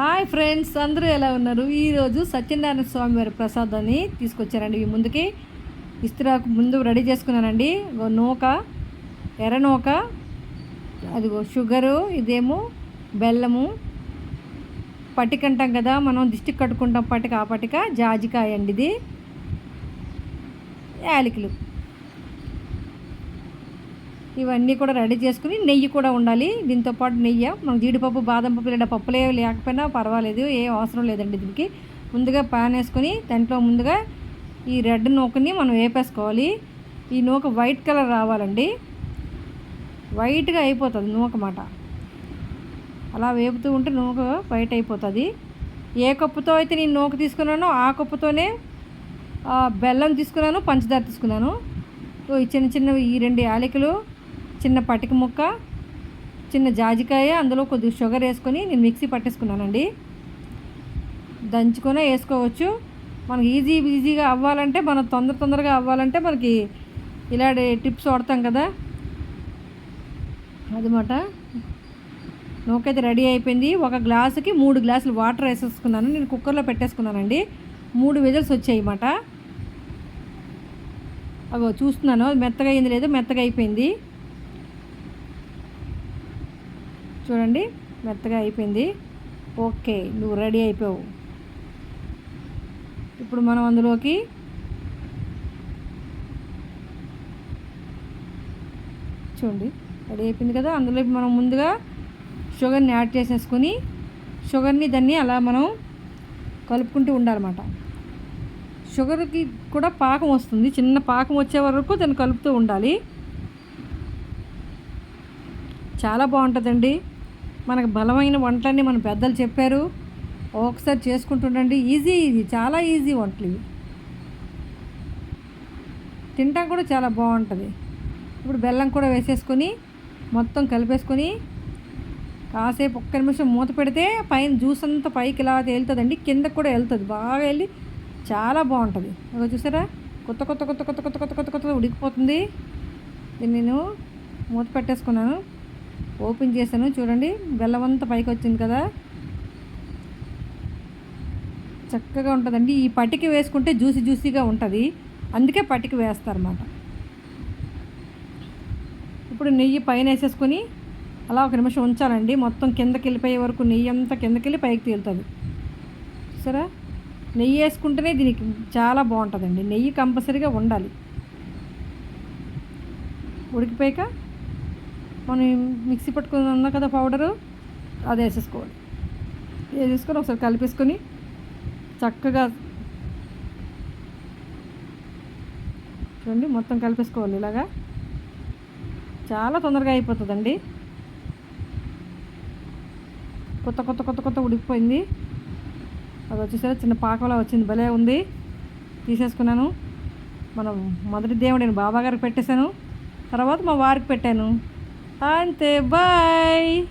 Hi friends అందరూ ఎలా ఉన్నారు? ఈరోజు సత్యనారాయణ స్వామి వారి ప్రసాదాన్ని తీసుకొచ్చారండి. ఈ ముందుకి ఇస్త్రాకు ముందు రెడీ చేసుకున్నానండి. ఓ నూక ఎర్ర నూక అదిగో షుగరు ఇదేమో బెల్లము పట్టిక అంటాం కదా మనం దిష్టి కట్టుకుంటాం పట్టిక ఆ పట్టిక జాజికాయ అండి ఇది. యాలకులు. ఇవన్నీ కూడా రెడీ చేసుకుని నెయ్యి కూడా ఉండాలి. దీంతో పాటు నెయ్యి మనం జీడిపప్పు బాదం పప్పు లేదా పప్పులే లేకపోయినా పర్వాలేదు ఏం అవసరం లేదండి దీనికి. ముందుగా పాన్ వేసుకొని దాంట్లో ముందుగా ఈ రెడ్ నూకని మనం వేపేసుకోవాలి. ఈ నూక వైట్ కలర్ రావాలండి. వైట్గా అయిపోతుంది నూక మాట. అలా వేపుతూ ఉంటే నూక వైట్ అయిపోతుంది. ఏ కప్పుతో అయితే నేను నూక తీసుకున్నానో ఆ కప్పుతోనే బెల్లం తీసుకున్నాను పంచదార తీసుకున్నాను. ఈ చిన్న చిన్న ఈ రెండు యాలకులు చిన్న పటిక ముక్క చిన్న జాజికాయ అందులో కొద్దిగా షుగర్ వేసుకొని నేను మిక్సీ పట్టేసుకున్నానండి. దంచుకొని వేసుకోవచ్చు. మనకి ఈజీ ఈజీగా అవ్వాలంటే మనం తొందర తొందరగా అవ్వాలంటే మనకి ఇలాంటి టిప్స్ వాడతాం కదా. అదమాట నూకైతే రెడీ అయిపోయింది. ఒక గ్లాసుకి మూడు గ్లాసులు వాటర్ వేసేసుకున్నాను. నేను కుక్కర్లో పెట్టేసుకున్నానండి. మూడు విజల్స్ వచ్చాయి అన్నమాట అగో చూస్తున్నాను. మెత్తగా అయింది లేదు మెత్తగా అయిపోయింది. చూడండి మెత్తగా అయిపోయింది. ఓకే నువ్వు రెడీ అయిపోవు. ఇప్పుడు మనం అందులోకి చూడండి రెడీ అయిపోయింది కదా? అందులో మనం ముందుగా షుగర్ని యాడ్ చేసేసుకొని షుగర్ని దాన్ని అలా మనం కలుపుకుంటూ ఉండాలన్నమాట. షుగర్కి కూడా పాకం వస్తుంది. చిన్న పాకం వచ్చే వరకు దాన్ని కలుపుతూ ఉండాలి. చాలా బాగుంటుందండి. మనకు బలమైన వంటలన్నీ మన పెద్దలు చెప్పారు. ఒకసారి చేసుకుంటుండండి. ఈజీ ఇది. చాలా ఈజీ వంటలు ఇవి. తింటాం కూడా చాలా బాగుంటుంది. ఇప్పుడు బెల్లం కూడా వేసేసుకొని మొత్తం కలిపేసుకొని కాసేపు ఒక్క నిమిషం మూత పెడితే పైన జ్యూస్ అంతా పైకి ఇలా తేలుతుందండి. కిందకు కూడా వెళ్తుంది. బాగా వెళ్ళి చాలా బాగుంటుంది. ఒక చూసారా? కొత్త కొత్త కొత్త కొత్త కొత్త కొత్త కొత్త కొత్త ఉడికిపోతుంది. దీన్ని నేను మూత పెట్టేసుకున్నాను. ఓపెన్ చేశాను. చూడండి బెల్లం అంతా పైకి వచ్చింది కదా. చక్కగా ఉంటుందండి. ఈ పట్టిక వేసుకుంటే జ్యూసీ జ్యూసీగా ఉంటుంది. అందుకే పట్టిక వేస్తారన్నమాట. ఇప్పుడు నెయ్యి పైన వేసేసుకొని అలా ఒక నిమిషం ఉంచాలండి. మొత్తం కిందకి వెళ్ళిపోయే వరకు నెయ్యి అంతా కిందకి వెళ్ళి పైకి తేలుతుంది. సరే? నెయ్యి వేసుకుంటేనే దీనికి చాలా బాగుంటుందండి. నెయ్యి కంపల్సరీగా ఉండాలి. ఉడికిపోయాక మనం మిక్సీ పట్టుకుని ఉన్నాం కదా పౌడరు అది వేసేసుకోవాలి. వేసేసుకొని ఒకసారి కలిపేసుకొని చక్కగా చూడండి మొత్తం కలిపేసుకోవాలి ఇలాగా. చాలా తొందరగా అయిపోతుందండి. కొత్త కొత్త కొత్త కొత్త ఉడికిపోయింది. అది వచ్చేసరి చిన్న పాకలా వచ్చింది భలే ఉంది. తీసేసుకున్నాను. మనం మొదటి దేవుడిని బాబాగారికి బాబా గారికి పెట్టేశాను. తర్వాత మా వారికి పెట్టాను. Ante, bye!